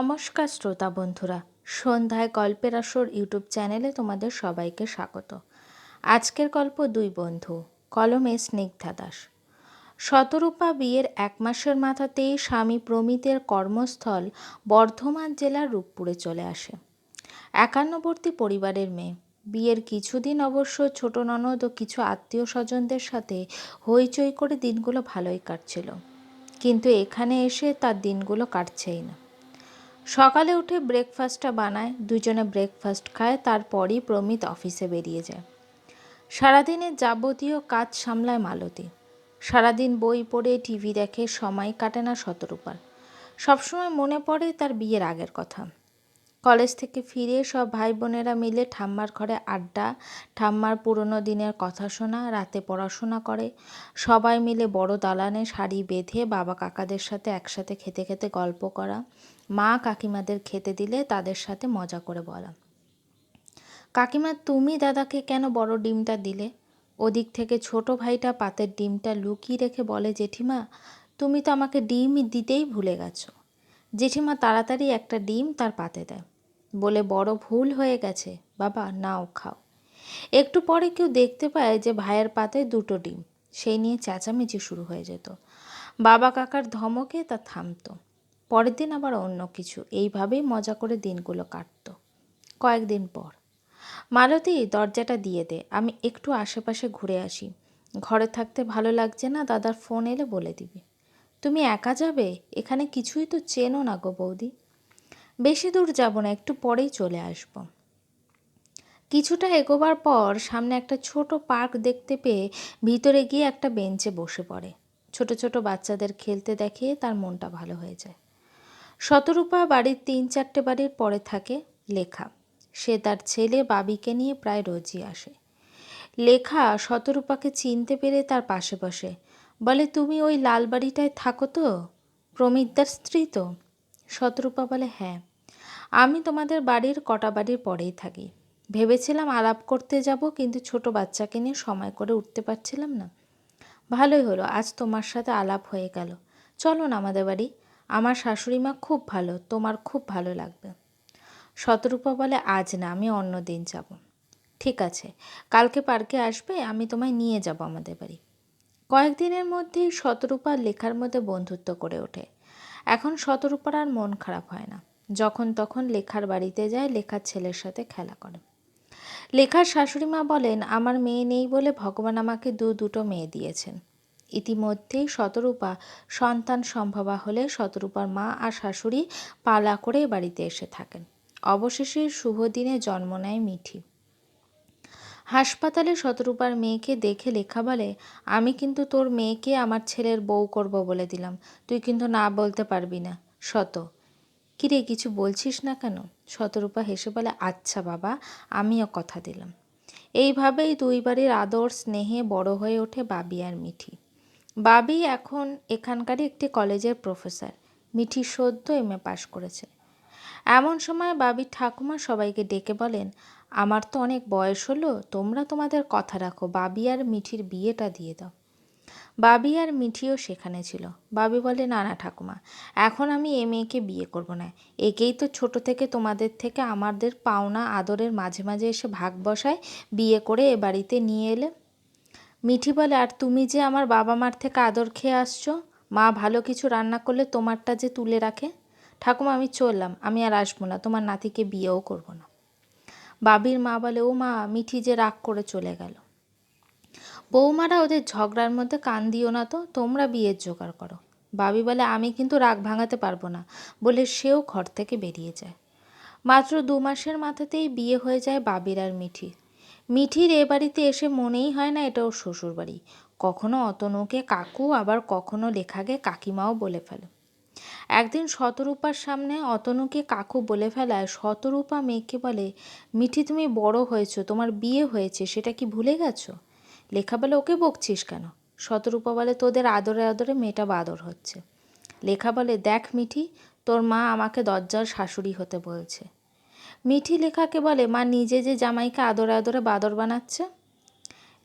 নমস্কার শ্রোতা বন্ধুরা, সন্ধ্যায় গল্পের আসর ইউটিউব চ্যানেলে তোমাদের সবাইকে স্বাগত। আজকের গল্প দুই বন্ধু, কলমে স্নিগ্ধা দাস। শতরূপা বিয়ের এক মাসের মাথাতেই স্বামী প্রমিতের কর্মস্থল বর্ধমান জেলার রূপপুরে চলে আসে। একান্নবর্তী পরিবারের মেয়ে। বিয়ের কিছুদিন অবশ্য ছোট ননদ ও কিছু আত্মীয় স্বজনদের সাথে হইচই করে দিনগুলো ভালোই কাটছিল। কিন্তু এখানে এসে তার দিনগুলো কাটছেই না। সকালে উঠে ব্রেকফাস্টটা বানায়, দুজনে ব্রেকফাস্ট খায়, তারপরই প্রমিত অফিসে বেরিয়ে যায়। সারাদিনের যাবতীয় কাজ সামলায় মালতী। সারাদিন বই পড়ে টিভি দেখে, সময় কাটে না শতরূপার। সবসময় মনে পড়ে তার বিয়ের আগের কথা। কলেজ থেকে ফিরে সব ভাই বোনেরা মিলে ঠাম্মার ঘরে আড্ডা, ঠাম্মার পুরনো দিনের কথা শোনা, রাতে পড়াশোনা করে। সবাই মিলে বড় দালানে শাড়ি বেঁধে বাবা কাকাদের সাথে একসাথে খেতে খেতে গল্প করা। মা কাকিমাদের খেতে দিলে তাদের সাথে মজা করে বলা। কাকিমা, তুমি দাদাকে কেন বড় ডিমটা দিলে? ওদিক থেকে ছোট ভাইটা পাতের ডিমটা লুকিয়ে রেখে বলে, জেঠিমা, তুমি তো আমাকে ডিম দিতেই ভুলে গেছো। জেঠিমা তাড়াতাড়ি একটা ডিম তার পাতে দেয়। বলে, বড় ভুল হয়ে গেছে। বাবা, নাও খাও। একটু পরে কেউ দেখতে পায় যে ভাইয়ের পাতে দুটো ডিম। সেই নিয়ে চেঁচামেচি শুরু হয়ে যেত। বাবা কাকার ধমকে তা থামতো। পরের দিন আবার অন্য কিছু। এইভাবেই মজা করে দিনগুলো কাটত। কয়েকদিন পর। মালতী দরজাটা দিয়ে দে, আমি একটু আশেপাশে ঘুরে আসি। ঘরে থাকতে ভালো লাগছে না, দাদার ফোন এলে বলে দিবি। তুমি একা যাবে? এখানে কিছুই তো চেনো না গো বৌদি। বেশি দূর যাব না, একটু পরেই চলে আসব। কিছুটা এগোবার পর সামনে একটা ছোট পার্ক দেখতে পেয়ে ভিতরে গিয়ে একটা বেঞ্চে বসে পড়ে। ছোট ছোট বাচ্চাদের খেলতে দেখে তার মনটা ভালো হয়ে যায়। শতরূপা বাড়ির তিন চারটে বাড়ির পরে থাকে লেখা। সে তার ছেলে বাবিকে নিয়ে প্রায় রোজই আসে। লেখা শতরূপাকে চিনতে পেরে তার পাশে বসে। বলে, তুমি ওই লাল বাড়িটায় থাকো তো? প্রমিতদার স্ত্রী তো? শতরূপা বলে হ্যাঁ। আমি তোমাদের বাড়ির কটা বাড়ির পরেই থাকি। ভেবেছিলাম আলাপ করতে যাব, কিন্তু ছোট বাচ্চাকে নিয়ে সময় করে উঠতে পারছিলাম না। ভালোই হলো, আজ তোমার সাথে আলাপ হয়ে গেল। চলো না আমাদের বাড়ি। আমার শাশুড়ি মা খুব ভালো, তোমার খুব ভালো লাগবে। শতরূপা বলে, আজ না, আমি অন্য দিন যাব। ঠিক আছে, কালকে পার্কে আসবে, আমি তোমায় নিয়ে যাব আমাদের বাড়ি। কয়েকদিনের মধ্যেই শতরূপা লেখার মধ্যে বন্ধুত্ব করে ওঠে। এখন শতরূপার আর মন খারাপ হয় না। যখন তখন লেখার বাড়িতে যায়, লেখার ছেলের সাথে খেলা করে। লেখার শাশুড়ি মা বলেন, আমার মেয়ে নেই বলে ভগবান আমাকে দু দুটো মেয়ে দিয়েছেন। ইতিমধ্যেই শতরূপা সন্তান সম্ভবা হলে শতরূপার মা আর শাশুড়ি পালা করে বাড়িতে এসে থাকেন। অবশেষে শুভ দিনে জন্ম নেয় মিঠি। হাসপাতালে শতরূপার মেয়েকে দেখে লেখা বলে, আমি কিন্তু তোর মেয়েকে আমার ছেলের বউ করব বলে দিলাম। তুই কিন্তু না বলতে পারবি না। শত। কিরে, কিছু বলছিস না কেন? শতরূপা হেসে বলে আচ্ছা বাবা, আমিও কথা দিলাম। এইভাবেই দুই বাড়ির আদর স্নেহে বড় হয়ে ওঠে বাবি আর মিঠি। বাবি এখন এখানকারই একটি কলেজের প্রফেসর। মিঠি সদ্য এম এ পাশ করেছে। এমন সময় বাবি ঠাকুমা সবাইকে ডেকে বলেন, আমার তো অনেক বয়স হলো, তোমরা তোমাদের কথা রাখো, বাবি আর মিঠির বিয়েটা দিয়ে দাও। বাবি আর মিঠিও সেখানে ছিল। বাবি বলে, না না, ঠাকুমা, এখন আমি এ মেয়েকে বিয়ে করব না। একেই তো ছোট থেকে তোমাদের থেকে আমাদের পাওনা আদরের মাঝে মাঝে এসে ভাগ বসায় বিয়ে করে এ বাড়িতে নিয়ে এলে মিঠি বলে, আর তুমি যে আমার বাবা মার থেকে আদর খেয়ে আসছো? মা ভালো কিছু রান্না করলে তোমারটা যে তুলে রাখে? ঠাকুমা, আমি চললাম। আমি আর আসব না। তোমার নাতিকে বিয়েও করব না। বাবির মা বলে ও মা মিঠি যে রাগ করে চলে গেল। বৌমারা ওদের ঝগড়ার মধ্যে কান দিও না তো, তোমরা বিয়ের জোগাড় করো। বাবি বলে, আমি কিন্তু রাগ ভাঙাতে পারব না। বলে সেও ঘর থেকে বেরিয়ে যায়। মাত্র দু মাসের মাথাতেই বিয়ে হয়ে যায় বাবির আর মিঠির। মিঠির এ বাড়িতে এসে মনেই হয় না এটা ওর শ্বশুর বাড়ি কখনো অতনুকে কাকু, আবার কখনো লেখাকে কাকিমাও বলে ফেলে। একদিন শতরূপার সামনে অতনুকে কাকু বলে ফেলায়, শতরূপা মেয়েকে বলে, মিঠি, তুমি বড় হয়েছো, তোমার বিয়ে হয়েছে, সেটা কি ভুলে গেছো? লেখা বলে ওকে বকছিস কেন? শতরূপা বলে, তোদের আদরে আদরে মেয়েটা বাদর হচ্ছে। লেখা বলে, দেখ মিঠি, তোর মা আমাকে দরজার শাশুড়ি হতে বলছে। মিঠি লেখাকে বলে, মা নিজে যে জামাইকে আদরে আদরে বাদর বানাচ্ছে?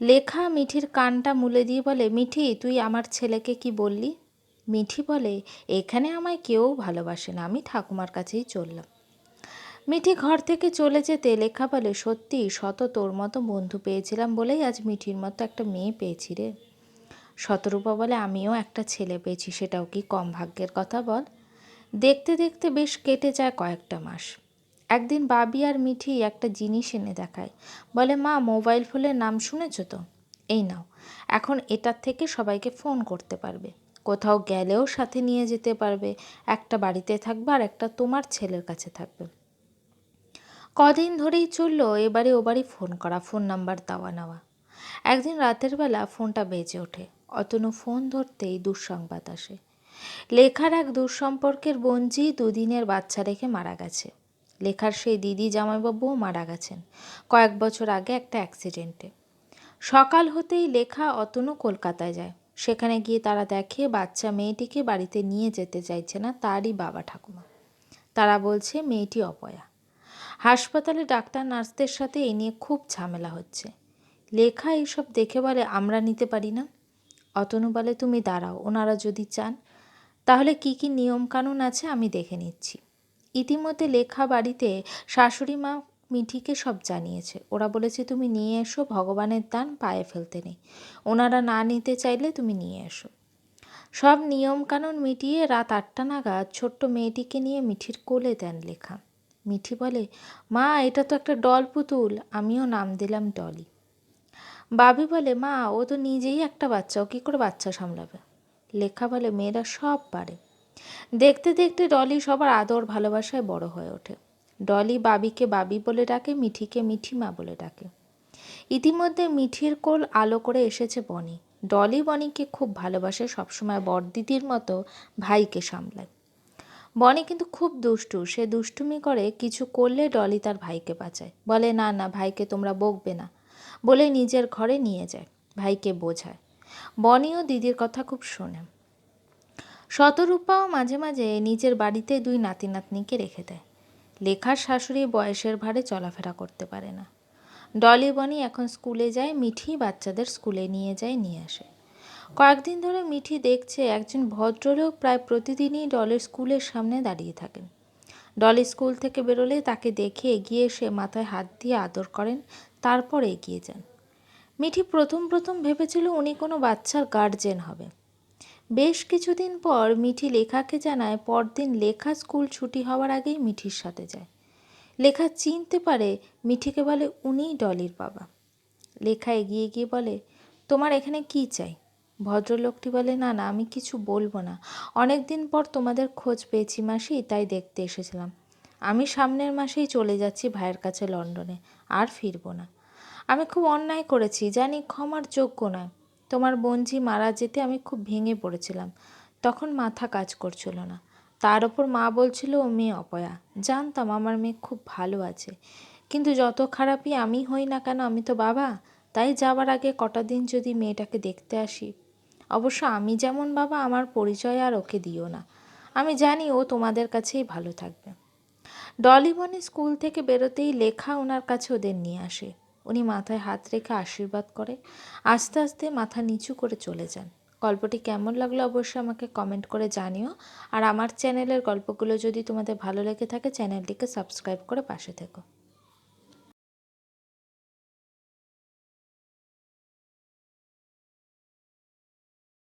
লেখা মিঠির কানটা মুলে দিয়ে বলে, মিঠি, তুই আমার ছেলেকে কি বললি? মিঠি বলে, এখানে আমায় কেউ ভালোবাসে না, আমি ঠাকুমার কাছেই চললাম। মিঠি ঘর থেকে চলে যেতে লেখা বলে, সত্যি, শত তোর মতো বন্ধু পেয়েছিলাম বলেই আজ মিঠির মতো একটা মেয়ে পেয়েছি রে। শতরূপা বলে, আমিও একটা ছেলে পেয়েছি, সেটাও কি কম ভাগ্যের কথা বল? দেখতে দেখতে বেশ কেটে যায় কয়েকটা মাস। একদিন বাবি আর মিঠি একটা জিনিস এনে দেখায়। বলে, মা, মোবাইল ফোনের নাম শুনেছ তো? এই নাও। এখন এটার থেকে সবাইকে ফোন করতে পারবে। কোথাও গেলেও সাথে নিয়ে যেতে পারবে। একটা বাড়িতে থাকবে আর একটা তোমার ছেলের কাছে থাকবে। কদিন ধরেই চলল এবারে ওবারই ফোন করা, ফোন নাম্বার দেওয়া নেওয়া। একদিন রাতের বেলা ফোনটা বেজে ওঠে। অতনু ফোন ধরতেই দুঃসংবাদ আসে। লেখার এক দুঃসম্পর্কের বঞ্জি দুদিনের বাচ্চা রেখে মারা গেছে। লেখার সেই দিদি জামাইবাবুও মারা গেছেন কয়েক বছর আগে একটা অ্যাক্সিডেন্টে। সকাল হতেই লেখা অতনু কলকাতায় যায়। সেখানে গিয়ে তারা দেখে বাচ্চা মেয়েটিকে বাড়িতে নিয়ে যেতে চাইছে না তারই বাবা ঠাকুমা। তারা বলছে, মেয়েটি অপয়া। হাসপাতালে ডাক্তার নার্সদের সাথে এ নিয়ে খুব ঝামেলা হচ্ছে। লেখা এইসব দেখে বলে, আমরা নিতে পারি না? অতনু বলে, তুমি দাঁড়াও, ওনারা যদি চান। তাহলে কি কি নিয়মকানুন আছে আমি দেখে নিচ্ছি। ইতিমধ্যে লেখা বাড়িতে শাশুড়ি মা মিঠিকে সব জানিয়েছে। ওরা বলেছে, তুমি নিয়ে এসো, ভগবানের দান পায়ে ফেলতে নেই। ওনারা না নিতে চাইলে তুমি নিয়ে এসো। সব নিয়মকানুন মিটিয়ে রাত আটটা নাগাদ ছোট্ট মেয়েটিকে নিয়ে মিঠির কোলে দেন লেখা। মিঠি বলে, মা, এটা তো একটা ডল পুতুল, আমিও নাম দিলাম ডলি। বাবি বলে, মা, ও তো নিজেই একটা বাচ্চা, ও কী করে বাচ্চা সামলাবে? লেখা বলে, মেয়েরা সব পারে। দেখতে দেখতে ডলি সবার আদর ভালোবাসায় বড় হয়ে ওঠে। ডলি বাবিকে বাবি বলে ডাকে, মিঠিকে মিঠিমা বলে ডাকে। ইতিমধ্যে মিঠির কোল আলো করে এসেছে বনি। ডলি বনিকে খুব ভালোবাসে, সবসময় বড়দিদির মতো ভাইকে সামলায়। বনি কিন্তু খুব দুষ্টু, সে দুষ্টুমি করে কিছু করলে ডলি তার ভাইকে বাঁচায়। বলে, না না, ভাইকে তোমরা বকবে না। বলে নিজের ঘরে নিয়ে যায়, ভাইকে বোঝায়। বনিও দিদির কথা খুব শোনে। শতরূপাও মাঝে মাঝে নিজের বাড়িতে দুই নাতি নাতনিকে রেখে দেয়। লেখার শাশুড়ি বয়সের ভারে চলাফেরা করতে পারে না। ডলি বনি এখন স্কুলে যায়, মিঠি বাচ্চাদের স্কুলে নিয়ে যায়, নিয়ে আসে। কয়েকদিন ধরে মিঠি দেখছে একজন ভদ্রলোক প্রায় প্রতিদিনই ডলের স্কুলের সামনে দাঁড়িয়ে থাকেন। ডলি স্কুল থেকে বেরোলে তাকে দেখে এগিয়ে এসে মাথায় হাত দিয়ে আদর করেন, তারপর এগিয়ে যান। মিঠি প্রথম প্রথম ভেবেছিল উনি কোনো বাচ্চার গার্জেন হবে। বেশ কিছুদিন পর মিঠি লেখাকে জানায় পরদিন লেখা স্কুল ছুটি হওয়ার আগেই মিঠির সাথে যায়। লেখা চিনতে পারে মিঠিকে বলে উনিই ডলির বাবা। লেখা এগিয়ে গিয়ে বলে, তোমার এখানে কি চাই? ভদ্রলোকটি বলে, না না, আমি কিছু বলব না। অনেক দিন পর তোমাদের খোঁজ পেয়েছি মাসি, তাই দেখতে এসেছিলাম। আমি সামনের মাসেই চলে যাচ্ছি ভাইয়ের কাছে লন্ডনে, আর ফিরবো না। আমি খুব অন্যায় করেছি, জানি ক্ষমার যোগ্য নয়। তোমার বঞ্জি মারা যেতে আমি খুব ভেঙে পড়েছিলাম। তখন মাথা কাজ করছিল না। তার ওপর মা বলছিল, ও মেয়ে অপয়া। জানতাম আমার মেয়ে খুব ভালো আছে। কিন্তু যত খারাপই আমি হই না কেন, আমি তো বাবা। তাই যাবার আগে কটা দিন যদি মেয়েটাকে দেখতে আসি। অবশ্য আমি যেমন বাবা, আমার পরিচয় আর ওকে দিও না। আমি জানি ও তোমাদের কাছেই ভালো থাকবে। ডলিবনি স্কুল থেকে বেরোতেই লেখা ওনার কাছে ওদের নিয়ে আসে। উনি মাথায় হাত রেখে আশীর্বাদ করে। আস্তে আস্তে মাথা নিচু করে চলে যান। গল্পটি কেমন লাগল অবশ্যই আমাকে কমেন্ট করে জানিও। আর আমার চ্যানেলের গল্পগুলো যদি তোমাদের ভালো লেগে থাকে চ্যানেলটিকে সাবস্ক্রাইব করে পাশে থেকো।